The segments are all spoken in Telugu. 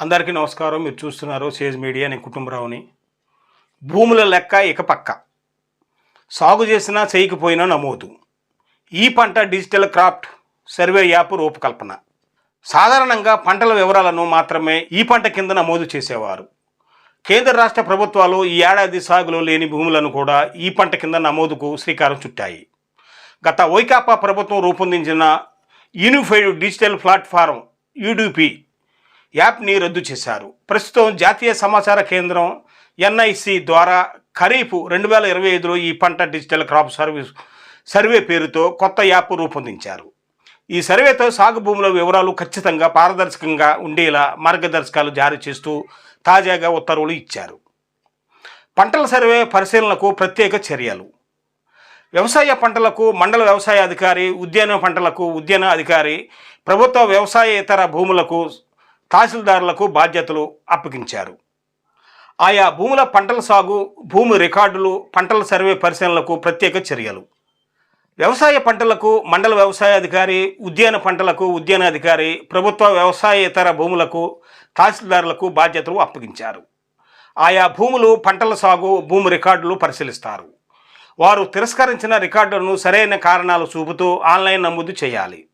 అందరికీ నమస్కారం. మీరు చూస్తున్నారు సేజ్ మీడియా. నేను కుటుంబరావుని. భూముల లెక్క ఇక పక్క. సాగు చేసినా చేయకపోయినా నమోదు. ఈ పంట డిజిటల్ క్రాఫ్ట్ సర్వే యాప్ రూపకల్పన. సాధారణంగా పంటల వివరాలను మాత్రమే ఈ పంట కింద నమోదు చేసేవారు. కేంద్ర రాష్ట్ర ప్రభుత్వాలు ఈ ఏడాది సాగులో లేని భూములను కూడా ఈ పంట కింద నమోదుకు శ్రీకారం చుట్టాయి. గత వైకాపా ప్రభుత్వం రూపొందించిన యూనిఫైడ్ డిజిటల్ ప్లాట్ఫారం యూడిపి యాప్ని రద్దు చేశారు. ప్రస్తుతం జాతీయ సమాచార కేంద్రం ఎన్ఐసి ద్వారా ఖరీఫ్ రెండు వేల ఇరవై ఐదులో ఈ పంట డిజిటల్ క్రాప్ సర్వీస్ సర్వే పేరుతో కొత్త యాప్ రూపొందించారు. ఈ సర్వేతో సాగు భూముల వివరాలు ఖచ్చితంగా పారదర్శకంగా ఉండేలా మార్గదర్శకాలు జారీ చేస్తూ తాజాగా ఉత్తర్వులు ఇచ్చారు. పంటల సర్వే పరిశీలనకు ప్రత్యేక చర్యలు. వ్యవసాయ పంటలకు మండల వ్యవసాయ అధికారి ఉద్యాన పంటలకు ఉద్యాన అధికారి ప్రభుత్వ వ్యవసాయ ఇతర భూములకు తహసీల్దారులకు బాధ్యతలు అప్పగించారు. ఆయా భూముల పంటల సాగు భూమి రికార్డులు పంటల సర్వే పరిశీలనలకు ప్రత్యేక చర్యలు. వ్యవసాయ పంటలకు మండల వ్యవసాయ అధికారి ఉద్యాన పంటలకు ఉద్యాన అధికారి ప్రభుత్వ వ్యవసాయేతర భూములకు తహసీల్దారులకు బాధ్యతలు అప్పగించారు. ఆయా భూములు పంటల సాగు భూమి రికార్డులు పరిశీలిస్తారు. వారు తిరస్కరించిన రికార్డులను సరైన కారణాలు చూపుతూ ఆన్లైన్ నమోదు చేయాలి.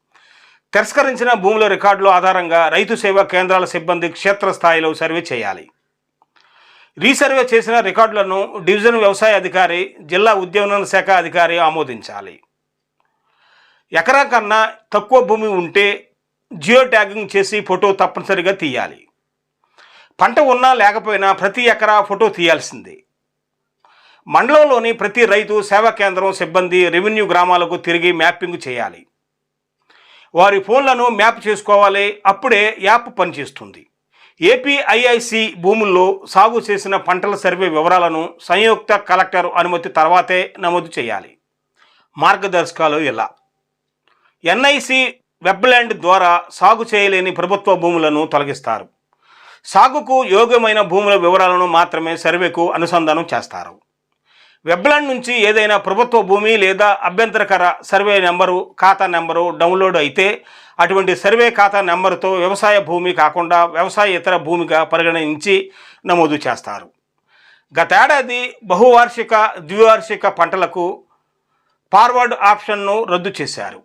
తిరస్కరించిన భూముల రికార్డుల ఆధారంగా రైతు సేవా కేంద్రాల సిబ్బంది క్షేత్రస్థాయిలో సర్వే చేయాలి. రీసర్వే చేసిన రికార్డులను డివిజన్ వ్యవసాయ అధికారి జిల్లా ఉద్యానవన శాఖ అధికారి ఆమోదించాలి. ఎకరా కన్నా తక్కువ భూమి ఉంటే జియో ట్యాగింగ్ చేసి ఫోటో తప్పనిసరిగా తీయాలి. పంట ఉన్నా లేకపోయినా ప్రతి ఎకరా ఫోటో తీయాల్సిందే. మండలంలోని ప్రతి రైతు సేవా కేంద్రం సిబ్బంది రెవెన్యూ గ్రామాలకు తిరిగి మ్యాపింగ్ చేయాలి. వారి ఫోన్లను మ్యాప్ చేసుకోవాలి. అప్పుడే యాప్ పనిచేస్తుంది. ఏపీఐఐసి భూముల్లో సాగు చేసిన పంటల సర్వే వివరాలను సంయుక్త కలెక్టర్ అనుమతి తర్వాతే నమోదు చేయాలి. మార్గదర్శకాలు ఇలా ఎన్ఐసి వెబ్ల్యాండ్ ద్వారా సాగు చేయలేని ప్రభుత్వ భూములను తొలగిస్తారు. సాగుకు యోగ్యమైన భూముల వివరాలను మాత్రమే సర్వేకు అనుసంధానం చేస్తారు. వెబ్లాండ్ నుంచి ఏదైనా ప్రభుత్వ భూమి లేదా అభ్యంతరకర సర్వే నెంబరు ఖాతా నెంబరు డౌన్లోడ్ అయితే అటువంటి సర్వే ఖాతా నెంబరుతో వ్యవసాయ భూమి కాకుండా వ్యవసాయ ఇతర భూమిగా పరిగణించి నమోదు చేస్తారు. గతేడాది బహువార్షిక ద్వివార్షిక పంటలకు ఫార్వర్డ్ ఆప్షన్ను రద్దు చేశారు.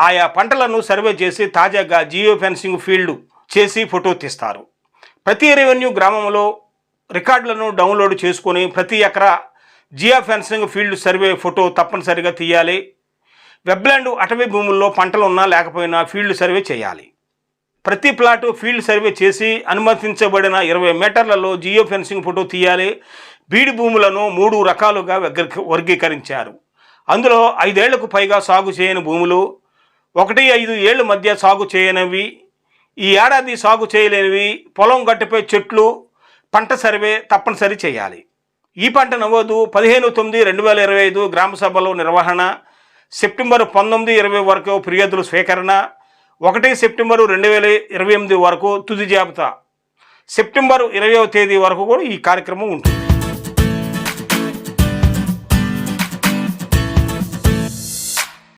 ఆయా పంటలను సర్వే చేసి తాజాగా జియో ఫెన్సింగ్ ఫీల్డ్ చేసి ఫోటో తీస్తారు. ప్రతి రెవెన్యూ గ్రామంలో రికార్డులను డౌన్లోడ్ చేసుకొని ప్రతి ఎకరా geo fencing field survey photo తప్పనిసరిగా తీయాలి. వెబ్లాండ్ అటవీ భూముల్లో పంటలు ఉన్నా లేకపోయినా ఫీల్డ్ సర్వే చేయాలి. ప్రతి ప్లాటు ఫీల్డ్ సర్వే చేసి అనుమతించబడిన ఇరవై మీటర్లలో జియో ఫెన్సింగ్ ఫోటో తీయాలి. బీడి భూములను మూడు రకాలుగా వర్గీ- వర్గీకరించారు. అందులో ఐదేళ్ళకు పైగా సాగు చేయని భూములు ఒకటి ఐదు ఏళ్ళ మధ్య సాగు చేయనివి ఈ ఏడాది సాగు చేయలేనివి పొలం గట్టుపై చెట్లు పంట సర్వే తప్పనిసరి చేయాలి. ఈ పంట నమోదు పదిహేను తొమ్మిది రెండు వేల ఇరవై ఐదు గ్రామ సభలో నిర్వహణ. సెప్టెంబర్ పంతొమ్మిది ఇరవై వరకు ఫిర్యాదుల స్వీకరణ. ఒకటి సెప్టెంబరు రెండు వేల ఇరవై ఎనిమిది వరకు తుది జాబితా. సెప్టెంబర్ ఇరవైవ తేదీ వరకు కూడా ఈ కార్యక్రమం ఉంటుంది.